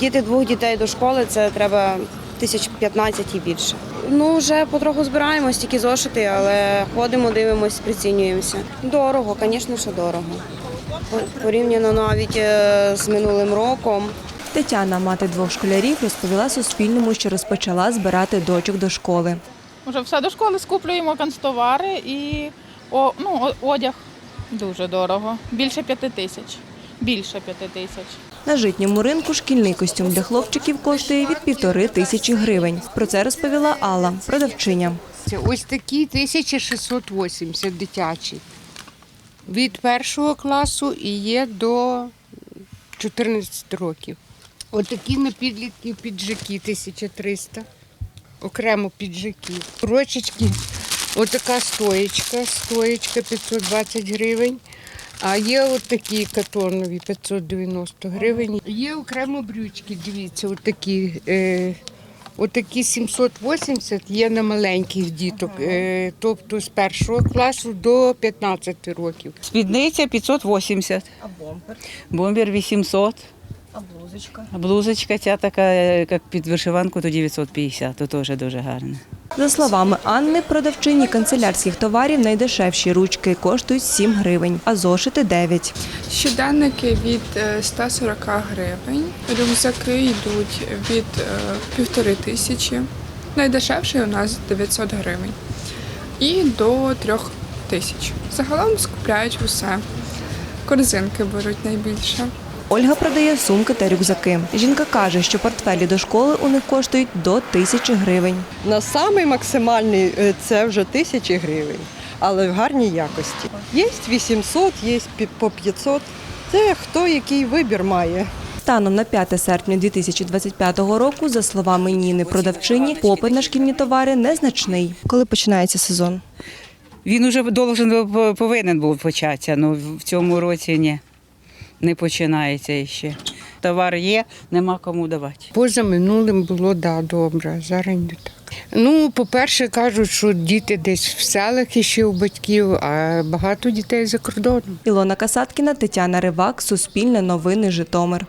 Діти двох дітей до школи це треба тисяч 15 і більше. Ну, вже потроху збираємось, тільки зошити, але ходимо, дивимось, прицінюємося. Дорого, звісно, що дорого. Порівняно навіть е, з минулим роком. Тетяна, мати двох школярів, розповіла Суспільному, що розпочала збирати дочок до школи. Уже все до школи скуплюємо канцтовари і ну, одяг дуже дорого. Більше п'яти тисяч. Більше п'яти тисяч. На житньому ринку шкільний костюм для хлопчиків коштує від півтори тисячі гривень. Про це розповіла Алла, продавчиня. Це ось такі 1680 дитячі. Від першого класу і є до 14 років. Отакі на підлітків піджаки 1300. Окремо піджаки. Рочечки, отака стоєчка, стоєчка 520 гривень. А є отакі катонові 590 гривень. Є окремо брючки, дивіться, отакі. Е, Отакі 780 є на маленьких діток, е, тобто з першого класу до 15 років. Спідниця 580. А бомбер? Бомбер 800. А блузочка? А блузочка ця така, як під вишиванку, то 950, то теж дуже гарна. За словами Анни, продавчині канцелярських товарів найдешевші ручки коштують 7 гривень, а зошити 9. Щоденники від е, 140 гривень, рюкзаки йдуть від е, півтори тисячі. Найдешевший у нас 900 гривень. І до трьох тисяч. Загалом скупляють усе. Корзинки беруть найбільше. Ольга продає сумки та рюкзаки. Жінка каже, що портфелі до школи у них коштують до тисячі гривень. На самий максимальний е, це вже тисячі гривень, але в гарній якості. Є 800, є по 500. Це хто який вибір має. Станом на 5 серпня 2025 року, за словами Ніни продавчині, попит на шкільні товари незначний. Коли починається сезон? Він уже повинен був початися, але в цьому році ні, не починається ще. Товар є, нема кому давати. Поза минулим було да, добре, зараз не так. Ну, по-перше, кажуть, що діти десь в селах іще у батьків, а багато дітей за кордоном. Ілона Касаткіна, Тетяна Ривак, Суспільне новини, Житомир.